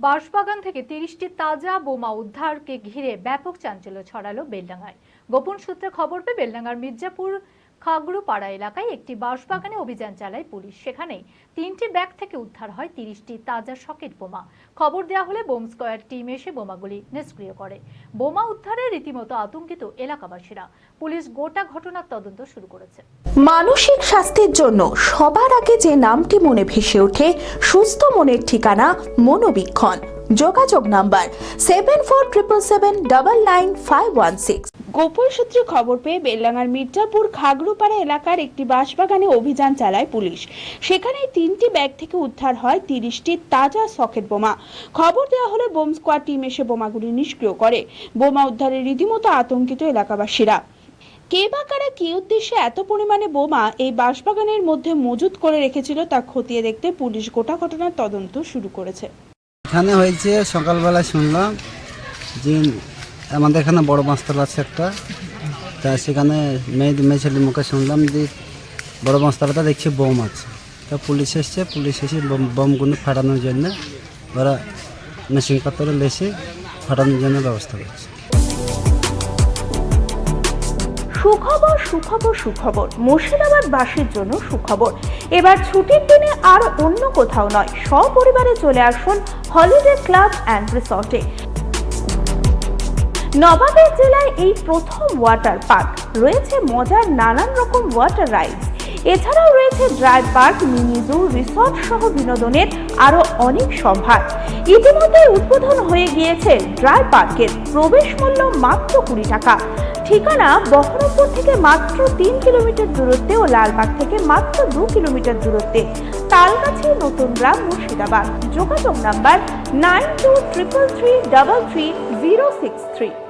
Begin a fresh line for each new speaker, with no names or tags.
বাঁশবাগান থেকে তিরিশটি তাজা বোমা উদ্ধারকে ঘিরে ব্যাপক চাঞ্চল্য ছড়ালো বেলডাঙ্গায়। গোপন সূত্রে খবর পেয়ে বেলডাঙ্গার মির্জাপুর খাগড়ুপাড়া এলাকায় একটি বাঁশবাগানে অভিযান চালায় পুলিশ। সেখানে তিনটি ব্যাগ থেকে উদ্ধার হয় তিরিশটি তাজা সকেট বোমা। খবর দেওয়া হলে বোম স্কোয়াড টিম এসে বোমাগুলি নিষ্ক্রিয় করে। বোমা উদ্ধারে রীতিমতো আতঙ্কিত এলাকাবাসীরা। পুলিশ গোটা ঘটনার তদন্ত শুরু করেছে।
মানসিক স্বাস্থ্যের জন্য সবার আগে যে নামটি মনে ভেসে ওঠে, সুস্থ মনের ঠিকানা মনোবীক্ষণ। যোগাযোগ number seven four triple seven double nine five one six
গোপন সূত্রে খবর পেয়ে বেলডাঙ্গার মির্জাপুর খাগড়ুপাড়া এলাকার একটি বাঁশবাগানে অভিযান চালায় পুলিশ। সেখানে তিনটি ব্যাগ থেকে উদ্ধার হয় তিরিশটি তাজা সকেট বোমা। খবর দেওয়া হলে বোম স্কোয়াড টিম এসে বোমাগুলি নিষ্ক্রিয় করে। বোমা উদ্ধারে রীতিমতো আতঙ্কিত এলাকাবাসীরা। কে বা কারা কি উদ্দেশ্যে এত পরিমাণে বোমা এই বাঁশবাগানের মধ্যে মজুত করে রেখেছিল তা খতিয়ে দেখতে পুলিশ গোটা ঘটনার তদন্ত শুরু করেছে।
এখানে হয়েছে সকালবেলা শুনলাম যে আমাদের এখানে বড় বাঁশতলা আছে একটা। তা সেখানে মেয়ে মেয়ে ছেলের মুখে শুনলাম যে বড় বাঁশতলাটা দেখছি বোম আছে। তা পুলিশ এসছে, পুলিশ এসে বোম- বোমগুলো ফাটানোর জন্য ওরা মেশিন পাথরে লেসে ফাটানোর জন্য ব্যবস্থা করছে।
সুখবর সুখবর সুখবর। মুর্শিদাবাদ মুর্শিদাবাদবাসীর জন্য সুখবর। এবার ছুটির দিনে আর অন্য কোথাও নয়, সপরিবারে চলে আসুন হলিডে ক্লাব অ্যান্ড রিসর্টে। নবাবের জেলায় এই প্রথম ওয়াটার পার্ক রয়েছে মজার নানান রকম ওয়াটার রাইডস এছাড়াও রয়েছে dry park mini zoo resort সহ বিনোদনের আরও অনেক সম্ভার। ইতিমধ্যে উদ্বোধন হয়ে গিয়েছে ড্রাই পার্কের প্রবেশ মূল্য মাত্র কুড়ি টাকা। ঠিকানা বহরমপুর থেকে মাত্র তিন কিলোমিটার দূরত্বে ও লালবাগ থেকে মাত্র দু কিলোমিটার দূরত্বে। তালগাছি নতুন গ্রাম মুর্শিদাবাদ। যোগাযোগ number Nine two triple three double three zero six three.